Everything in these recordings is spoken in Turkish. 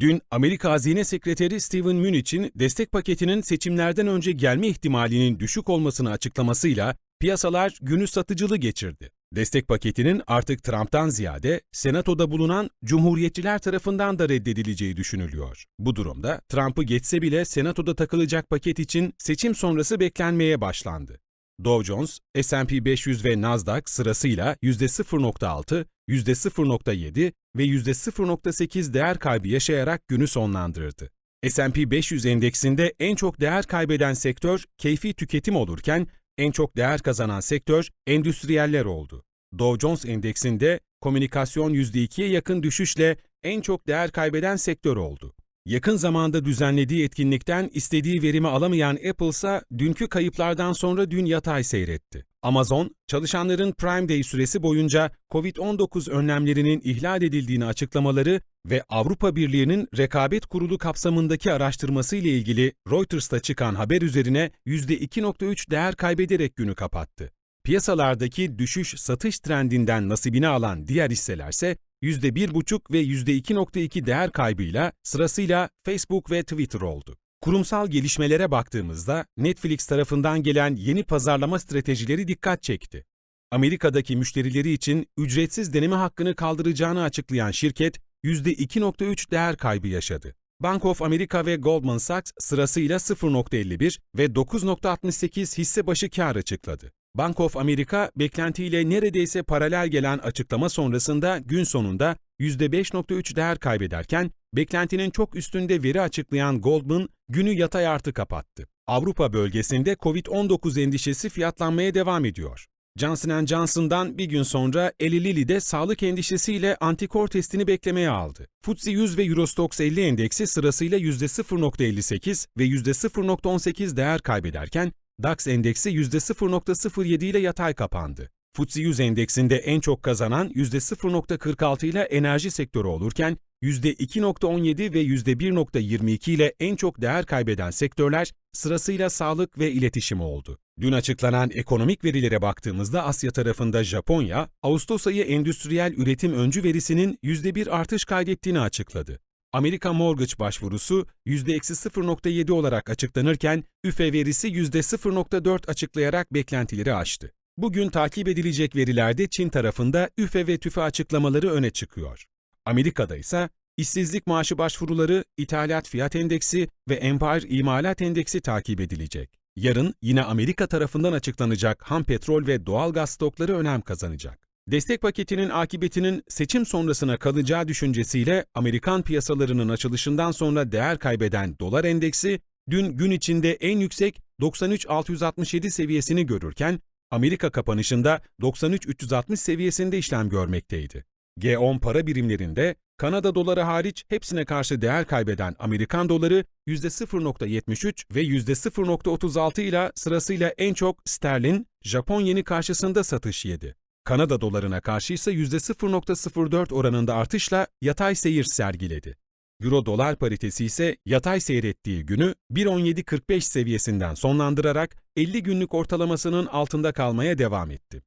Dün Amerika Hazine Sekreteri Steven Mnuchin destek paketinin seçimlerden önce gelme ihtimalinin düşük olmasını açıklamasıyla piyasalar günü satıcılı geçirdi. Destek paketinin artık Trump'tan ziyade Senato'da bulunan Cumhuriyetçiler tarafından da reddedileceği düşünülüyor. Bu durumda Trump'ı geçse bile Senato'da takılacak paket için seçim sonrası beklenmeye başlandı. Dow Jones, S&P 500 ve Nasdaq sırasıyla %0.6, %0.7 ve %0.8 değer kaybı yaşayarak günü sonlandırdı. S&P 500 endeksinde en çok değer kaybeden sektör keyfi tüketim olurken en çok değer kazanan sektör endüstriyeller oldu. Dow Jones endeksinde komünikasyon %2'ye yakın düşüşle en çok değer kaybeden sektör oldu. Yakın zamanda düzenlediği etkinlikten istediği verimi alamayan Apple ise dünkü kayıplardan sonra dün yatay seyretti. Amazon, çalışanların Prime Day süresi boyunca COVID-19 önlemlerinin ihlal edildiğini açıklamaları ve Avrupa Birliği'nin rekabet kurulu kapsamındaki araştırması ile ilgili Reuters'ta çıkan haber üzerine %2.3 değer kaybederek günü kapattı. Piyasalardaki düşüş satış trendinden nasibini alan diğer hisselerse %1,5 ve %2,2 değer kaybıyla sırasıyla Facebook ve Twitter oldu. Kurumsal gelişmelere baktığımızda Netflix tarafından gelen yeni pazarlama stratejileri dikkat çekti. Amerika'daki müşterileri için ücretsiz deneme hakkını kaldıracağını açıklayan şirket %2,3 değer kaybı yaşadı. Bank of America ve Goldman Sachs sırasıyla 0.51 ve 9.68 hisse başı kar açıkladı. Bank of America beklentiyle neredeyse paralel gelen açıklama sonrasında gün sonunda %5.3 değer kaybederken beklentinin çok üstünde veri açıklayan Goldman günü yatay artı kapattı. Avrupa bölgesinde COVID-19 endişesi fiyatlanmaya devam ediyor. Johnson Johnson'dan bir gün sonra Eli Lilly'de sağlık endişesiyle antikor testini beklemeye aldı. FTSE 100 ve Eurostoxx 50 endeksi sırasıyla %0.58 ve %0.18 değer kaybederken DAX endeksi %0.07 ile yatay kapandı. FTSE 100 endeksinde en çok kazanan %0.46 ile enerji sektörü olurken %2.17 ve %1.22 ile en çok değer kaybeden sektörler sırasıyla sağlık ve iletişim oldu. Dün açıklanan ekonomik verilere baktığımızda Asya tarafında Japonya, Ağustos ayı endüstriyel üretim öncü verisinin %1 artış kaydettiğini açıkladı. Amerika Mortgage başvurusu %-0.7 olarak açıklanırken üfe verisi %0.4 açıklayarak beklentileri aştı. Bugün takip edilecek verilerde Çin tarafında üfe ve tüfe açıklamaları öne çıkıyor. Amerika'da ise işsizlik maaşı başvuruları, ithalat fiyat endeksi ve Empire imalat endeksi takip edilecek. Yarın yine Amerika tarafından açıklanacak ham petrol ve doğal gaz stokları önem kazanacak. Destek paketinin akıbetinin seçim sonrasına kalacağı düşüncesiyle Amerikan piyasalarının açılışından sonra değer kaybeden dolar endeksi dün gün içinde en yüksek 93.667 seviyesini görürken Amerika kapanışında 93.360 seviyesinde işlem görmekteydi. G10 para birimlerinde Kanada doları hariç hepsine karşı değer kaybeden Amerikan doları %0.73 ve %0.36 ile sırasıyla en çok sterlin, Japon yeni karşısında satış yedi. Kanada dolarına karşı ise %0.04 oranında artışla yatay seyir sergiledi. Euro dolar paritesi ise yatay seyrettiği günü 1.1745 seviyesinden sonlandırarak 50 günlük ortalamasının altında kalmaya devam etti.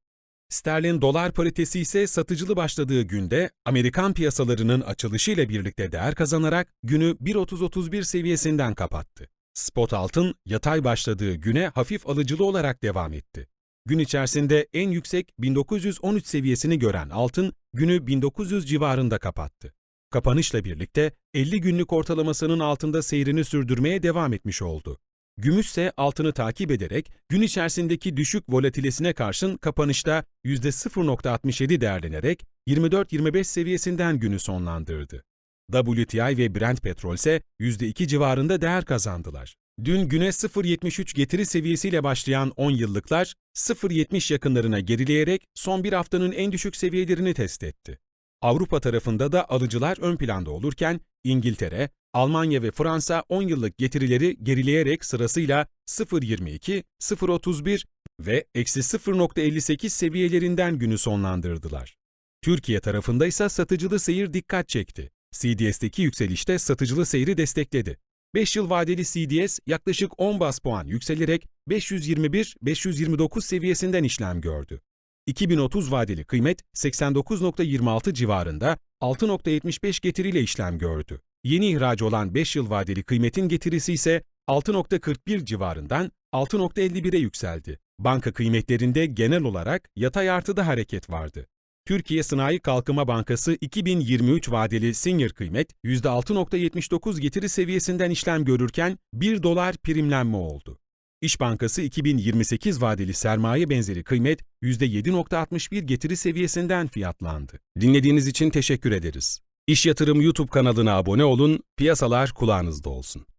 Sterlin dolar paritesi ise satıcılı başladığı günde Amerikan piyasalarının açılışıyla birlikte değer kazanarak günü 1.30-31 seviyesinden kapattı. Spot altın yatay başladığı güne hafif alıcılı olarak devam etti. Gün içerisinde en yüksek 1913 seviyesini gören altın günü 1900 civarında kapattı. Kapanışla birlikte 50 günlük ortalamasının altında seyrini sürdürmeye devam etmiş oldu. Gümüş ise altını takip ederek gün içerisindeki düşük volatilesine karşın kapanışta %0.67 değerlenerek 24-25 seviyesinden günü sonlandırdı. WTI ve Brent petrol ise %2 civarında değer kazandılar. Dün güne 0.73 getiri seviyesiyle başlayan 10 yıllıklar 0.70 yakınlarına gerileyerek son bir haftanın en düşük seviyelerini test etti. Avrupa tarafında da alıcılar ön planda olurken İngiltere, Almanya ve Fransa 10 yıllık getirileri gerileyerek sırasıyla 0.22, 0.31 ve eksi 0.58 seviyelerinden günü sonlandırdılar. Türkiye tarafında ise satıcılı seyir dikkat çekti. CDS'teki yükselişte satıcılı seyri destekledi. 5 yıl vadeli CDS yaklaşık 10 bas puan yükselerek 521-529 seviyesinden işlem gördü. 2030 vadeli kıymet 89.26 civarında 6.75 getiriyle işlem gördü. yeni ihraç olan 5 yıl vadeli kıymetin getirisi ise 6.41 civarından 6.51'e yükseldi. Banka kıymetlerinde genel olarak yatay artıda hareket vardı. Türkiye Sanayi Kalkınma Bankası 2023 vadeli senior kıymet %6.79 getiri seviyesinden işlem görürken 1 dolar primlenme oldu. İş Bankası 2028 vadeli sermaye benzeri kıymet %7.61 getiri seviyesinden fiyatlandı. Dinlediğiniz için teşekkür ederiz. İş Yatırım YouTube kanalına abone olun, piyasalar kulağınızda olsun.